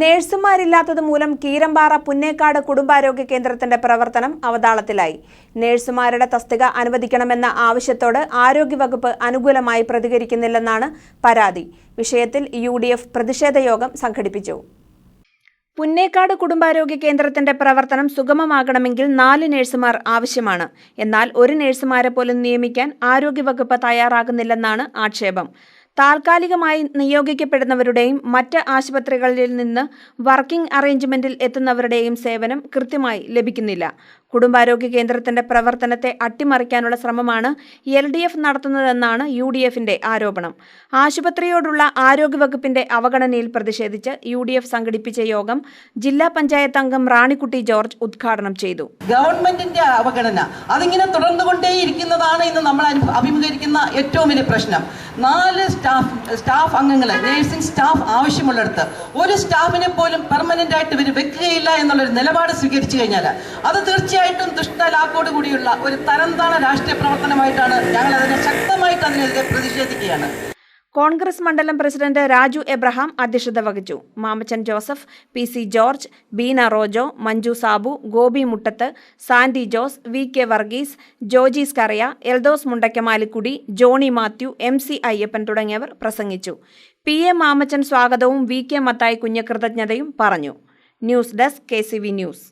നേഴ്സുമാരില്ലാത്തത് മൂലം കീരമ്പാറ പുന്നേക്കാട് കുടുംബാരോഗ്യ കേന്ദ്രത്തിന്റെ പ്രവർത്തനം അവതാളത്തിലായി. നേഴ്സുമാരുടെ തസ്തിക അനുവദിക്കണമെന്ന ആവശ്യത്തോട് ആരോഗ്യവകുപ്പ് അനുകൂലമായി പ്രതികരിക്കുന്നില്ലെന്നാണ് പരാതി. വിഷയത്തിൽ യു ഡി പ്രതിഷേധ യോഗം സംഘടിപ്പിച്ചു. പുന്നേക്കാട് കുടുംബാരോഗ്യ കേന്ദ്രത്തിന്റെ പ്രവർത്തനം സുഗമമാകണമെങ്കിൽ നാല് നഴ്സുമാർ ആവശ്യമാണ്. എന്നാൽ ഒരു നഴ്സുമാരെ പോലും നിയമിക്കാൻ ആരോഗ്യവകുപ്പ് തയ്യാറാകുന്നില്ലെന്നാണ് ആക്ഷേപം. താൽക്കാലികമായി നിയോഗിക്കപ്പെടുന്നവരുടെയും മറ്റ് ആശുപത്രികളിൽ നിന്ന് വർക്കിംഗ് അറേഞ്ച്മെന്റിൽ എത്തുന്നവരുടെയും സേവനം കൃത്യമായി ലഭിക്കുന്നില്ല. കുടുംബാരോഗ്യ കേന്ദ്രത്തിന്റെ പ്രവർത്തനത്തെ അട്ടിമറിക്കാനുള്ള ശ്രമമാണ് എൽ ഡി എഫ് നടത്തുന്നതെന്നാണ് യു ഡി എഫിന്റെ ആരോപണം. ആശുപത്രിയോടുള്ള ആരോഗ്യവകുപ്പിന്റെ അവഗണനയിൽ പ്രതിഷേധിച്ച് യു ഡി എഫ് സംഘടിപ്പിച്ച യോഗം ജില്ലാ പഞ്ചായത്ത് അംഗം റാണിക്കുട്ടി ജോർജ് ഉദ്ഘാടനം ചെയ്തു. ഗവൺമെന്റിന്റെ അവഗണന അതിങ്ങനെ തുടർന്നുകൊണ്ടേയിരിക്കുന്നതാണ് ഇന്ന് നമ്മൾ അഭിമുഖീകരിക്കുന്ന ഏറ്റവും വലിയ പ്രശ്നം. നാല് സ്റ്റാഫ് സ്റ്റാഫ് അംഗങ്ങൾ നേഴ്സിംഗ് സ്റ്റാഫ് ആവശ്യമുള്ളിടത്ത് ഒരു സ്റ്റാഫിനെ പോലും പെർമനന്റ് ആയിട്ട് ഇവർ വെക്കുകയില്ല എന്നുള്ളൊരു നിലപാട് സ്വീകരിച്ചു കഴിഞ്ഞാൽ അത് തീർച്ചയായിട്ടും ദുഷ്ടലാക്കോട് കൂടിയുള്ള ഒരു തരംതാണ രാഷ്ട്രീയ പ്രവർത്തനമായിട്ടാണ് ഞങ്ങൾ അതിനെ ശക്തമായിട്ട് അതിനെതിരെ പ്രതിഷേധിക്കുകയാണ്. കോൺഗ്രസ് മണ്ഡലം പ്രസിഡന്റ് രാജു എബ്രഹാം അധ്യക്ഷത വഹിച്ചു. Mammachan Joseph P C George Beena Rojo Manju Sabu Gopi Muttath Sandy Jose V K Varghese Jojees Kariya Eldhose Mundakkamalikudy Johnny Mathew M C Ayyappan തുടങ്ങിയവർ പ്രസംഗിച്ചു. പി എ മാമച്ചൻ സ്വാഗതവും വി കെ മത്തായി കുഞ്ഞകൃതജ്ഞതയും പറഞ്ഞു. News desk K C V news.